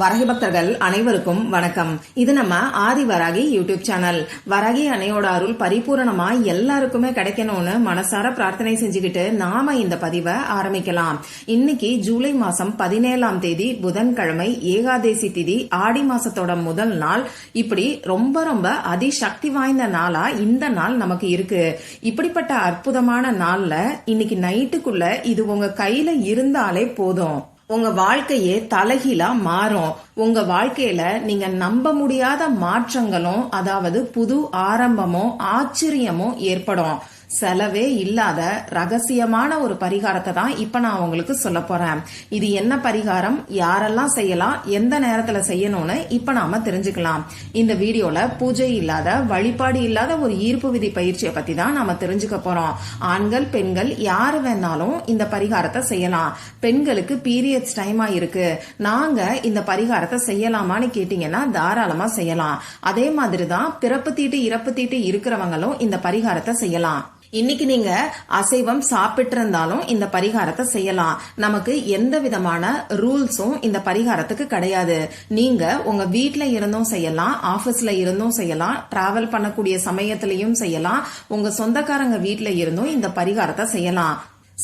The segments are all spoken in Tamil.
வரகி பக்தர்கள் அனைவருக்கும் வணக்கம். இது நம்ம ஆதி வராகி யூடியூப் சேனல். வராகி அன்னையோட அருள் பரிபூரணமா எல்லாருக்குமே கிடைக்கணும்னு மனசார பிரார்த்தனை செஞ்சுக்கிட்டு நாம இந்த பதிவை ஆரம்பிக்கலாம். இன்னைக்கு ஜூலை மாசம் பதினேழாம் தேதி புதன்கிழமை ஏகாதேசி திதி ஆடி மாசத்தோட முதல் நாள். இப்படி ரொம்ப ரொம்ப அதிசக்தி வாய்ந்த நாளா இந்த நாள் நமக்கு இருக்கு. இப்படிப்பட்ட அற்புதமான நாள்ல இன்னைக்கு நைட்டுக்குள்ள இது உங்க கையில இருந்தாலே போதும். உங்க வாழ்க்கையே தலைகீழா மாறும். உங்க வாழ்க்கையில நீங்க நம்ப முடியாத மாற்றங்களும் அதாவது புது ஆரம்பமும் ஆச்சரியமும் ஏற்படும். செலவே இல்லாத ரகசியமான ஒரு பரிகாரத்தை தான் இப்ப நான் உங்களுக்கு சொல்ல போறேன். இது என்ன பரிகாரம்? யாரெல்லாம் செய்யலாம்? எந்த நேரத்துல செய்யணும்னு இப்ப நாம தெரிஞ்சுக்கலாம். இந்த வீடியோல பூஜை இல்லாத வழிபாடு இல்லாத ஒரு ஈர்ப்பு விதி பயிற்சியை பத்தி தான் நாம தெரிஞ்சுக்க போறோம். ஆண்கள் பெண்கள் யாரு வேணாலும் இந்த பரிகாரத்தை செய்யலாம். பெண்களுக்கு பீரியட்ஸ் டைமா இருக்கு. நாங்க இந்த பரிகாரத்தை செய்யலாமான்னு கேட்டீங்கன்னா தாராளமா செய்யலாம். அதே மாதிரி தான் பிறப்பு தீட்டு இறப்பு தீட்டு இருக்கிறவங்களும் இந்த பரிகாரத்தை செய்யலாம். இன்னைக்கு நீங்க அசைவம் சாப்பிட்டு இருந்தாலும் இந்த பரிகாரத்தை செய்யலாம். நமக்கு எந்த விதமான ரூல்ஸும் இந்த பரிகாரத்துக்கு கிடையாது. நீங்க உங்க வீட்ல இருந்தும் செய்யலாம் ஆபீஸ்ல இருந்தும் செய்யலாம் டிராவல் பண்ணக்கூடிய சமயத்திலையும் செய்யலாம் உங்க சொந்தக்காரங்க வீட்ல இருந்தும் இந்த பரிகாரத்தை செய்யலாம்.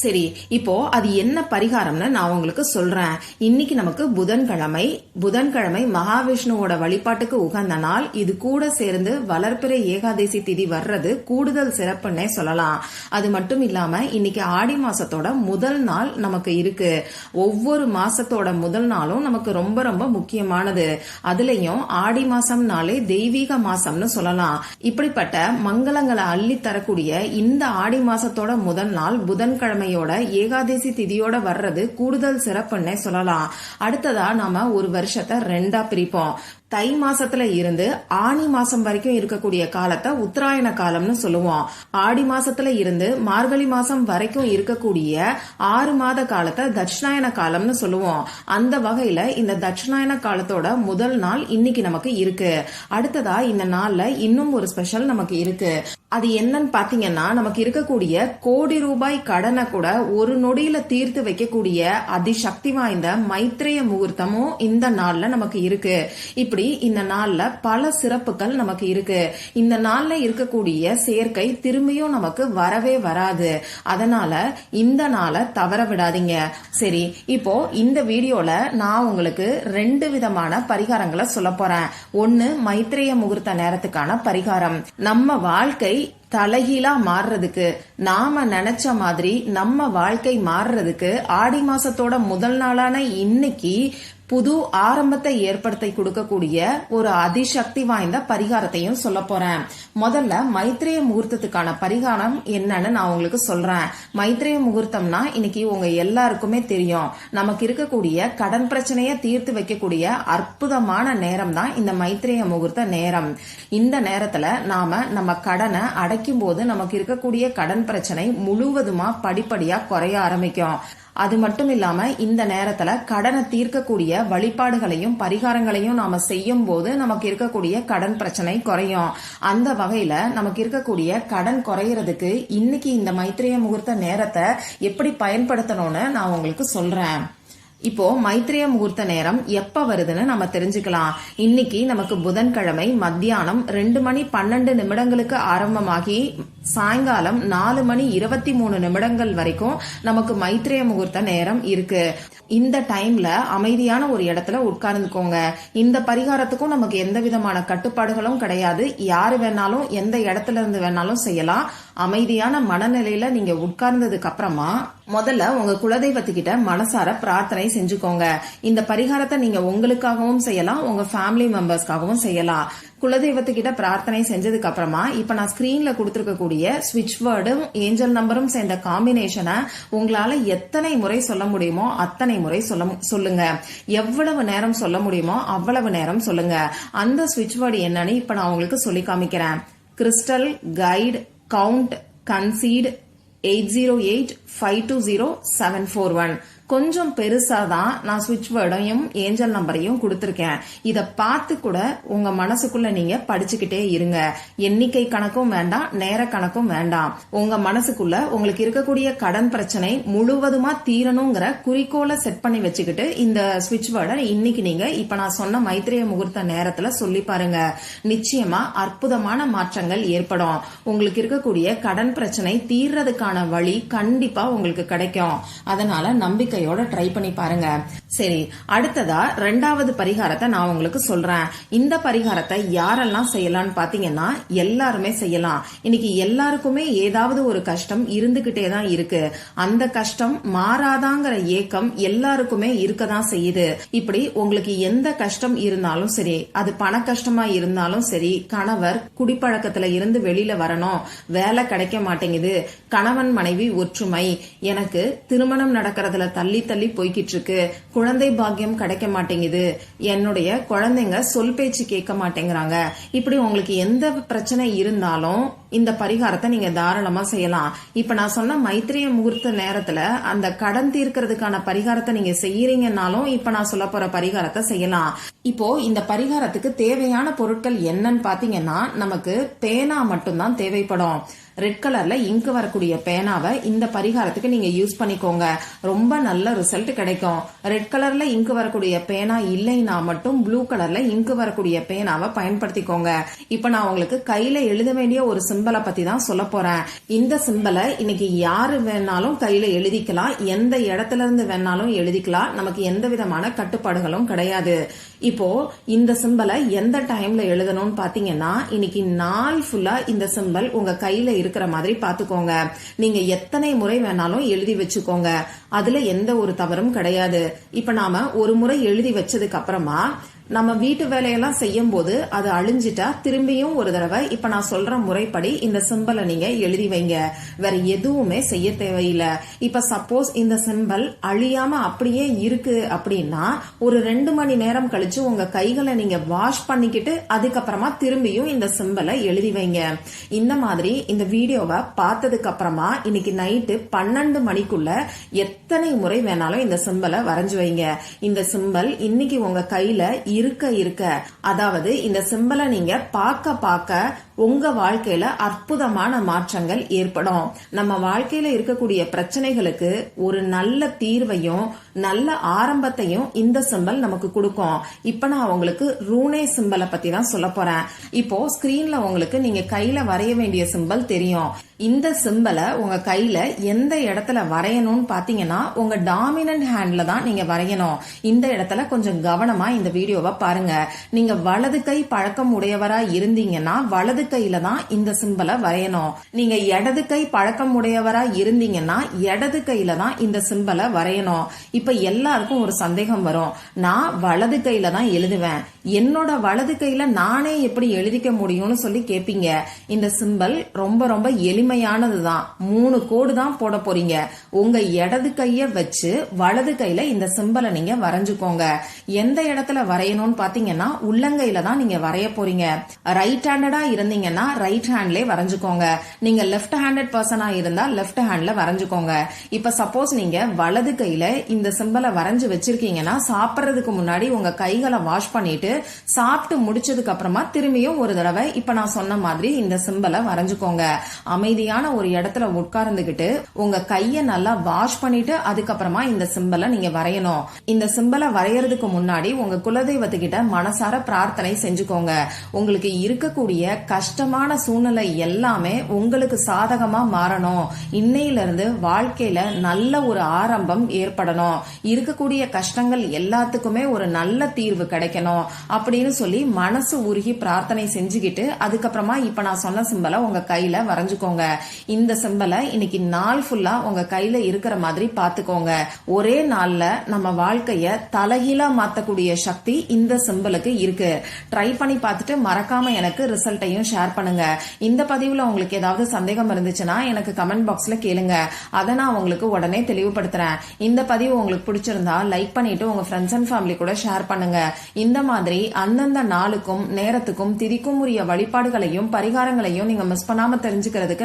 சரி இப்போ அது என்ன பரிகாரம்னு நான் உங்களுக்கு சொல்றேன். இன்னைக்கு நமக்கு புதன்கிழமை புதன்கிழமை மகாவிஷ்ணுவோட வழிபாட்டுக்கு உகந்த நாள். இது கூட சேர்ந்து வளர்ப்பிறை ஏகாதசி திதி வர்றது கூடுதல் சிறப்புன்னே சொல்லலாம். அது மட்டும் இல்லாம இன்னைக்கு ஆடி மாசத்தோட முதல் நாள் நமக்கு இருக்கு. ஒவ்வொரு மாசத்தோட முதல் நாளும் நமக்கு ரொம்ப ரொம்ப முக்கியமானது. அதுலயும் ஆடி மாசம்னாலே தெய்வீக மாசம்னு சொல்லலாம். இப்படிப்பட்ட மங்களங்களை அள்ளி தரக்கூடிய இந்த ஆடி மாசத்தோட முதல் நாள் புதன்கிழமை புதன்கிழமையோட ஏகாதசி திதியோட வர்றது கூடுதல் சிறப்புன்னே சொல்லலாம். அடுத்ததா நாம ஒரு வருஷத்தை ரெண்டா பிரிப்போம். தை மாசத்துல இருந்து ஆனி மாசம் வரைக்கும் இருக்கக்கூடிய காலத்தை உத்தராயண காலம்னு சொல்லுவோம். ஆடி மாசத்துல இருந்து மார்கழி மாசம் வரைக்கும் இருக்கக்கூடிய ஆறு மாத காலத்தை தட்சிணாயன காலம்னு சொல்லுவோம். அந்த வகையில இந்த தட்சிணாயன காலத்தோட முதல் நாள் இன்னைக்கு நமக்கு இருக்கு. அடுத்ததா இந்த நாள்ல இன்னும் ஒரு ஸ்பெஷல் நமக்கு இருக்கு. அது என்னன்னு பாத்தீங்கன்னா நமக்கு இருக்கக்கூடிய கோடி ரூபாய் கடனை கூட ஒரு நொடியில தீர்த்து வைக்கக்கூடிய அதிசக்தி வாய்ந்த மைத்ரேய முகூர்த்தமும் இந்த நாள்ல நமக்கு இருக்கு. இப்படி இந்த நாள்ல பல சிறப்புகள் நமக்கு இருக்கு. இந்த நாள்ல இருக்கக்கூடிய சேர்க்கை திரும்பியும் நமக்கு வரவே வராது. அதனால இந்த நாளை தவற விடாதீங்க. சரி இப்போ இந்த வீடியோல நான் உங்களுக்கு ரெண்டு விதமான பரிகாரங்களை சொல்ல போறேன். ஒன்னு மைத்ரேய முகூர்த்த நேரத்துக்கான பரிகாரம். நம்ம வாழ்க்கை தலைகீழா மாறுறதுக்கு நாம நினைச்ச மாதிரி நம்ம வாழ்க்கை மாறுறதுக்கு ஆடி மாசத்தோட முதல் நாளான இன்னைக்கு புது ஆரம்பத்தை ஏற்படுத்தி கொடுக்கக்கூடிய ஒரு அதிசக்தி வாய்ந்த பரிகாரத்தையும் சொல்ல போறேன். முதல்ல மைத்ரேய முகூர்த்தத்துக்கான பரிகாரம் என்னன்னு நான் உங்களுக்கு சொல்றேன். மைத்ரேய முகூர்த்தம்னா இன்னைக்கு உங்க எல்லாருக்குமே தெரியும். நமக்கு இருக்கக்கூடிய கடன் பிரச்சனையை தீர்த்து வைக்கக்கூடிய அற்புதமான நேரம் தான் இந்த மைத்ரேய முகூர்த்த நேரம். இந்த நேரத்துல நாம நம்ம கடனை அடைக்கும் போது நமக்கு இருக்கக்கூடிய கடன் பிரச்சனை முழுவதுமா படிப்படியா குறைய ஆரம்பிக்கும். அது மட்டும் இல்லாம இந்த நேரத்துல கடனை தீர்க்கக்கூடிய வழிபாடுகளையும் பரிகாரங்களையும் நாம செய்யும் போது நமக்கு இருக்கக்கூடிய கடன் பிரச்சனை குறையும். அந்த வகையில நமக்கு இருக்கக்கூடிய கடன் குறையறதுக்கு இன்னைக்கு இந்த மைத்திரிய முகூர்த்த நேரத்தை எப்படி பயன்படுத்தணும்னு நான் உங்களுக்கு சொல்றேன். இப்போ மைத்ரேய முகூர்த்த நேரம் எப்ப வருதுன்னு நம்ம தெரிஞ்சுக்கலாம். இன்னைக்கு நமக்கு புதன்கிழமை மத்தியானம் ரெண்டு மணி பன்னெண்டு நிமிடங்களுக்கு ஆரம்பமாகி சாயங்காலம் நாலு மணி இருபத்தி மூணு நிமிடங்கள் வரைக்கும் நமக்கு மைத்ரேய முகூர்த்த நேரம் இருக்கு. இந்த டைம்ல அமைதியான ஒரு இடத்துல உட்கார்ந்துக்கோங்க. இந்த பரிகாரத்துக்கும் நமக்கு எந்த விதமான கட்டுப்பாடுகளும் கிடையாது. யாரு வேணாலும் எந்த இடத்துல இருந்து வேணாலும் செய்யலாம். அமைதியான மனநிலையில நீங்க உட்கார்ந்ததுக்கு அப்புறமா முதல்ல உங்க குலதெய்வத்துக்கிட்ட மனசார பிரார்த்தனை செஞ்சுக்கோங்க. இந்த பரிகாரத்தை நீங்க உங்களுக்காகவும் செய்யலாம் உங்க ஃபேமிலி மெம்பர்ஸ்க்காகவும் செய்யலாம். குலதெய்வத்துக்கிட்ட பிரார்த்தனை செஞ்சதுக்கு அப்புறமா இப்ப நான் ஸ்கிரீன்ல கொடுத்துருக்கக்கூடிய ஸ்விட்ச் வேர்டும் ஏஞ்சல் நம்பரும் சேர்ந்த காம்பினேஷனை உங்களால எத்தனை முறை சொல்ல முடியுமோ அத்தனை முறை சொல்ல சொல்லுங்க. எவ்வளவு நேரம் சொல்ல முடியுமோ அவ்வளவு நேரம் சொல்லுங்க. அந்த ஸ்விட்ச் வேர்டு என்னன்னு இப்ப நான் உங்களுக்கு சொல்லி காமிக்கிறேன். Crystal kite count concede 808 520 741. கொஞ்சம் பெருசா தான் நான் சுவிட்ச் வேர்டையும் ஏஞ்சல் நம்பரையும் கொடுத்துருக்கேன். இத பார்த்து கூட உங்க மனசுக்குள்ள நீங்க படிச்சுக்கிட்டே இருங்க. எண்ணிக்கை கணக்கும் வேண்டாம் நேர கணக்கும் வேண்டாம். உங்க மனசுக்குள்ள உங்களுக்கு இருக்கக்கூடிய கடன் பிரச்சனை முழுவதுமா தீரணுங்கிற குறிக்கோளை செட் பண்ணி வச்சுக்கிட்டு இந்த சுவிட்ச் வேர்டை இன்னைக்கு நீங்க இப்ப நான் சொன்ன மைத்திரிய முகூர்த்த நேரத்துல சொல்லி பாருங்க. நிச்சயமா அற்புதமான மாற்றங்கள் ஏற்படும். உங்களுக்கு இருக்கக்கூடிய கடன் பிரச்சனை தீர்றதுக்கான வழி கண்டிப்பா உங்களுக்கு கிடைக்கும். அதனால நம்பிக்கையோட ட்ரை பண்ணி பாருங்க. சரி அடுத்ததா ரெண்டாவது பரிகாரத்தை நான் உங்களுக்கு சொல்றேன். இந்த பரிகாரத்தை யாரெல்லாம் செய்யலாம்னு பாத்தீங்கன்னா எல்லாருமே செய்யலாம். இன்னைக்கு எல்லாருக்குமே ஏதாவது ஒரு கஷ்டம் இருந்துகிட்டே தான் இருக்கு. அந்த கஷ்டம் மாறாதாங்கிற ஏக்கம் எல்லாருக்குமே இருக்கதான் செய்யுது. இப்படி உங்களுக்கு எந்த கஷ்டம் இருந்தாலும் சரி அது பண கஷ்டமா இருந்தாலும் சரி கணவர் குடிப்பழக்கத்துல இருந்து வெளியில வரணும். வேலை கிடைக்க மாட்டேங்குது. கணவன் மனைவி ஒற்றுமை. எனக்கு திருமணம் நடக்கிறதுல தள்ளி தள்ளி போய்கிட்டு இருக்கு. குழந்தை பாக்கியம் கிடைக்க மாட்டேங்குது. என்னுடைய குழந்தைங்க சொல் பேச்சு கேட்க மாட்டேங்கிறாங்க. இப்படி உங்களுக்கு எந்த பிரச்சனை இருந்தாலும் இந்த பரிகாரத்தை நீங்க தாராளமா செய்யலாம். இப்ப நான் சொன்ன மைத்திரிய முகூர்த்த நேரத்துல அந்த கடன் தீர்க்கறதுக்கான பரிகாரத்தை நீங்க செய்யறீங்கன்னாலும் இப்ப நான் சொல்ல போற பரிகாரத்தை செய்யலாம். இப்போ இந்த பரிகாரத்துக்கு தேவையான பொருட்கள் என்னன்னு பாத்தீங்கன்னா நமக்கு பேனா மட்டும்தான் தேவைப்படும். ரெட் கலர்ல இங்கு வரக்கூடிய பேனாவை இந்த பரிகாரத்துக்கு நீங்க யூஸ் பண்ணிக்கோங்க. ரொம்ப நல்ல ரிசல்ட் கிடைக்கும். ரெட் கலர்ல இங்கு வரக்கூடிய பேனா இல்லைன்னா மட்டும் ப்ளூ கலர்ல இங்கு வரக்கூடிய பேனாவை பயன்படுத்திக்கோங்க. இப்ப நான் உங்களுக்கு கையில எழுத வேண்டிய ஒரு சிம்பலை பத்தி தான் சொல்ல போறேன் இந்த சிம்பலை இன்னைக்கு யாரு வேணாலும் கையில எழுதிக்கலாம். எந்த இடத்துல இருந்து வேணாலும் எழுதிக்கலாம். நமக்கு எந்த விதமான கட்டுப்பாடுகளும் கிடையாது. இப்போ இந்த சிம்பலை எந்த டைம்ல எழுதணும்னு பாத்தீங்கன்னா இன்னைக்கு நாள் ஃபுல்லா இந்த சிம்பல் உங்க கையில இருக்கிற மாதிரி பாத்துக்கோங்க. நீங்க எத்தனை முறை வேணாலும் எழுதி வச்சுக்கோங்க. அதுல எந்த ஒரு தவறும் கிடையாது. இப்ப நாம ஒரு முறை எழுதி வச்சதுக்கு அப்புறமா நம்ம வீட்டு வேலையெல்லாம் செய்யும் போது அது அழிஞ்சிட்டா திரும்பியும் ஒரு தடவை இப்ப நான் சொல்ற முறைப்படி இந்த சிம்பலை நீங்க எழுதி வைங்க. வேற எதுவுமே செய்ய தேவையில்லை. இப்ப சப்போஸ் இந்த சிம்பல் அழியாம அப்படியே இருக்கு அப்படின்னா ஒரு ரெண்டு மணி நேரம் கழிச்சு உங்க கைகளை நீங்க வாஷ் பண்ணிக்கிட்டு அதுக்கப்புறமா திரும்பியும் இந்த சிம்பலை எழுதி வைங்க. இந்த மாதிரி இந்த வீடியோவை பார்த்ததுக்கு அப்புறமா இன்னைக்கு நைட்டு பன்னெண்டு மணிக்குள்ள எத்தனை முறை வேணாலும் இந்த சிம்பலை வரைஞ்சு வைங்க. இந்த சிம்பல் இன்னைக்கு உங்க கையில இருக்க இருக்க. அதாவது இந்த சிம்பலை நீங்க பார்க்க பார்க்க உங்க வாழ்க்கையில அற்புதமான மாற்றங்கள் ஏற்படும். நம்ம வாழ்க்கையில இருக்கக்கூடிய பிரச்சனைகளுக்கு ஒரு நல்ல தீர்வையும் நல்ல ஆரம்பத்தையும் இந்த சிம்பல் நமக்கு கொடுக்கும். இப்ப நான் உங்களுக்கு ரூனே சிம்பலை பத்தி தான் சொல்ல போறேன். இப்போ ஸ்கிரீன்ல உங்களுக்கு நீங்க கையில வரைய வேண்டிய சிம்பல் தெரியும். இந்த சிம்பலை உங்க கையில எந்த இடத்துல வரையணும்னு பாத்தீங்கன்னா உங்க டாமினன்ட் ஹேண்ட்ல தான் நீங்க வரையணும். இந்த இடத்துல கொஞ்சம் கவனமா இந்த வீடியோவை பாருங்க. நீங்க வலது கை பழக்கம் உடையவரா இருந்தீங்கன்னா வலது கையில தான் இந்த சிம்பலை வரையணும். நீங்க இடது கை பழக்கம் உடையவரா இருந்தீங்கன்னா இடது கையில தான் இந்த சிம்பலை வரையணும். இப்ப எல்லாருக்கும் ஒரு சந்தேகம் வரும். நான் வலது கையில தான் எழுதுவேன். என்னோட வலது கையில நானே எப்படி எழுதிக்க முடியும்னு சொல்லி கேப்பீங்க. இந்த சிம்பல் ரொம்ப ரொம்ப எளிமையானதுதான். மூணு கோடு தான் போட போறீங்க. உங்க இடது கைய வச்சு வலது கையில இந்த சிம்பலை நீங்க வரைஞ்சுக்கோங்க. எந்த இடத்துல வரையணும்னு பாத்தீங்கன்னா உள்ளங்கையில தான் நீங்க வரைய போறீங்க. ரைட் ஹேண்டடா இருந்தீங்கன்னா ரைட் ஹேண்ட்லயே வரைஞ்சுக்கோங்க. நீங்க லெஃப்ட் ஹேண்டட் பர்சனா இருந்தா லெஃப்ட் ஹேண்ட்ல வரைஞ்சுக்கோங்க. இப்ப சப்போஸ் நீங்க வலது கையில இந்த சிம்பலை வரைஞ்சு வச்சிருக்கீங்கன்னா சாப்பிடுறதுக்கு முன்னாடி உங்க கைகளை வாஷ் பண்ணிட்டு சாப்பிட்டு முடிச்சதுக்கு அப்புறமா திரும்பியும் ஒரு தடவை இப்ப நான் சொன்ன மாதிரி இந்த சிம்பலை வரைஞ்சுக்கோங்க. அமைதியான ஒரு இடத்துல உட்கார்ந்துகிட்டு உங்க கைய நல்லா வாஷ் பண்ணிட்டு அதுக்கப்புறமா இந்த சிம்பலை நீங்க வரையணும். இந்த சிம்பலை வரையறதுக்கு முன்னாடி உங்க குலதெய்வத்துக்கிட்ட மனசார பிரார்த்தனை செஞ்சுக்கோங்க. உங்களுக்கு இருக்கக்கூடிய கஷ்டமான சூழ்நிலை எல்லாமே உங்களுக்கு சாதகமா மாறணும். இன்னையில இருந்து வாழ்க்கையில நல்ல ஒரு ஆரம்பம் ஏற்படணும். இருக்கக்கூடிய கஷ்டங்கள் எல்லாத்துக்குமே ஒரு நல்ல தீர்வு கிடைக்கணும் அப்படின்னு சொல்லி மனசு உருகி பிரார்த்தனை செஞ்சுக்கிட்டு அதுக்கப்புறமா இப்ப நான் சொன்ன சிம்பலை உங்க கையில வரைஞ்சுக்கோங்க. இந்த சிம்பலை இன்னைக்கு நாள் ஃபுல்லா உங்க கையில இருக்கிற மாதிரி பாத்துக்கோங்க. ஒரே நாள்ல நம்ம வாழ்க்கைய தலைகீழா மாத்தக்கூடிய சக்தி இந்த சிம்பலுக்கு இருக்கு. ட்ரை பண்ணி பார்த்துட்டு மறக்காம எனக்கு ரிசல்ட்டையும் ஷேர் பண்ணுங்க. இந்த பதிவுல உங்களுக்கு ஏதாவது சந்தேகம் இருந்துச்சுன்னா எனக்கு கமெண்ட் பாக்ஸ்ல கேளுங்க. அதை நான் உங்களுக்கு உடனே தெளிவுபடுத்துறேன். இந்த பதிவு உங்களுக்கு பிடிச்சிருந்தா லைக் பண்ணிட்டு உங்க ஃப்ரெண்ட்ஸ் அண்ட் ஃபேமிலி கூட ஷேர் பண்ணுங்க. இந்த மாதிரி மாதிரி அந்தந்த நாளுக்கும் நேரத்துக்கும் திதிக்கும் உரிய வழிபாடுகளையும் பரிகாரங்களையும் நீங்க மிஸ் பண்ணாம தெரிஞ்சுக்கிறதுக்கு